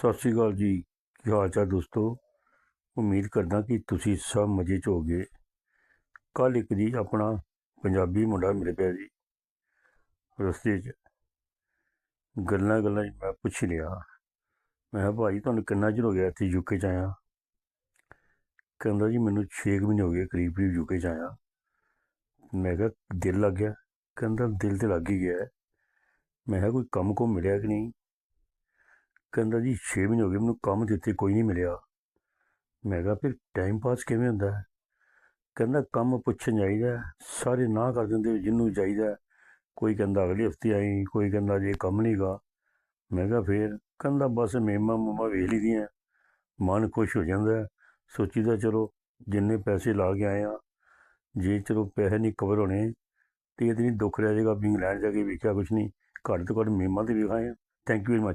ਸਤਿ ਸ਼੍ਰੀ ਅਕਾਲ ਜੀ। ਕੀ ਹਾਲ ਚਾਲ ਦੋਸਤੋ? ਉਮੀਦ ਕਰਦਾ ਕਿ ਤੁਸੀਂ ਸਭ ਮਜ਼ੇ 'ਚ ਹੋਗੇ ਕੱਲ ਇੱਕ ਜੀ ਆਪਣਾ ਪੰਜਾਬੀ ਮੁੰਡਾ ਮਿਲ ਪਿਆ ਜੀ। ਰਸਤੇ 'ਚ। ਗੱਲਾਂ ਗੱਲਾਂ 'ਚ ਮੈਂ ਪੁੱਛ ਲਿਆ। ਮੈਂ ਕਿਹਾ, ਭਾਈ, ਤੁਹਾਨੂੰ ਕਿੰਨਾ ਚਿਰ ਹੋ ਗਿਆ ਇੱਥੇ ਯੂਕੇ 'ਚ ਆਇਆ? ਕਹਿੰਦਾ ਜੀ, ਮੈਨੂੰ 6 ਮਹੀਨੇ ਹੋ ਗਏ ਕਰੀਬ ਕਰੀਬ ਯੂਕੇ 'ਚ ਆਇਆ। ਮੈਂ ਕਿਹਾ, ਦਿਲ ਲੱਗ ਗਿਆ? ਕਹਿੰਦਾ, ਦਿਲ ਤੇ ਲੱਗ ਹੀ ਗਿਆ ਮੈਂ ਕਿਹਾ, ਕੋਈ ਕੰਮ ਕੋ ਮਿਲਿਆ ਕਿ ਨਹੀਂ? ਕਹਿੰਦਾ ਜੀ 6 ਮਹੀਨੇ ਹੋ ਗਏ ਮੈਨੂੰ ਕੰਮ ਦਿੱਤੇ ਕੋਈ ਨਹੀਂ ਮਿਲਿਆ। ਮੈਂ ਕਿਹਾ, ਫਿਰ ਟਾਈਮ ਪਾਸ ਕਿਵੇਂ ਹੁੰਦਾ ਹੈ? ਕਹਿੰਦਾ, ਕੰਮ ਪੁੱਛਣ ਜਾਈਦਾ ਸਾਰੇ ਨਾ ਕਰ ਦਿੰਦੇ ਜਿਹਨੂੰ ਚਾਹੀਦਾ ਕੋਈ ਕਹਿੰਦਾ ਅਗਲੇ ਹਫ਼ਤੇ ਆਈ, ਕੋਈ ਕਹਿੰਦਾ ਜੇ ਕੰਮ ਨਹੀਂਗਾ ਮੈਂ ਕਿਹਾ, ਫਿਰ ਕਹਿੰਦਾ, ਬਸ ਮੇਮਾ ਮਮਾ ਵੇਖ ਲਈਦੀਆਂ। ਮਨ ਖੁਸ਼ ਹੋ ਜਾਂਦਾ ਹੈ। ਸੋਚੀਦਾ, ਚਲੋ, ਜਿੰਨੇ ਪੈਸੇ ਲਾ ਕੇ ਆਏ ਆ, ਜੇ ਚਲੋ ਪੈਸੇ ਨਹੀਂ ਕਵਰ ਹੋਣੇ, ਤੇ ਇਹ ਤਾਂ ਨਹੀਂ ਦੁੱਖ ਰਹਿ ਜਾਏਗਾ ਵੀ ਇੰਗਲੈਂਡ ਜਾ ਕੇ ਵੇਖਿਆ ਕੁਛ ਨਹੀਂ। ਘੱਟ ਤੋਂ ਘੱਟ ਮੇਮਾ ਤੇ ਵਿਖਾਏ ਥੈਂਕ ਯੂ ਵੈਰੀ ਮਚ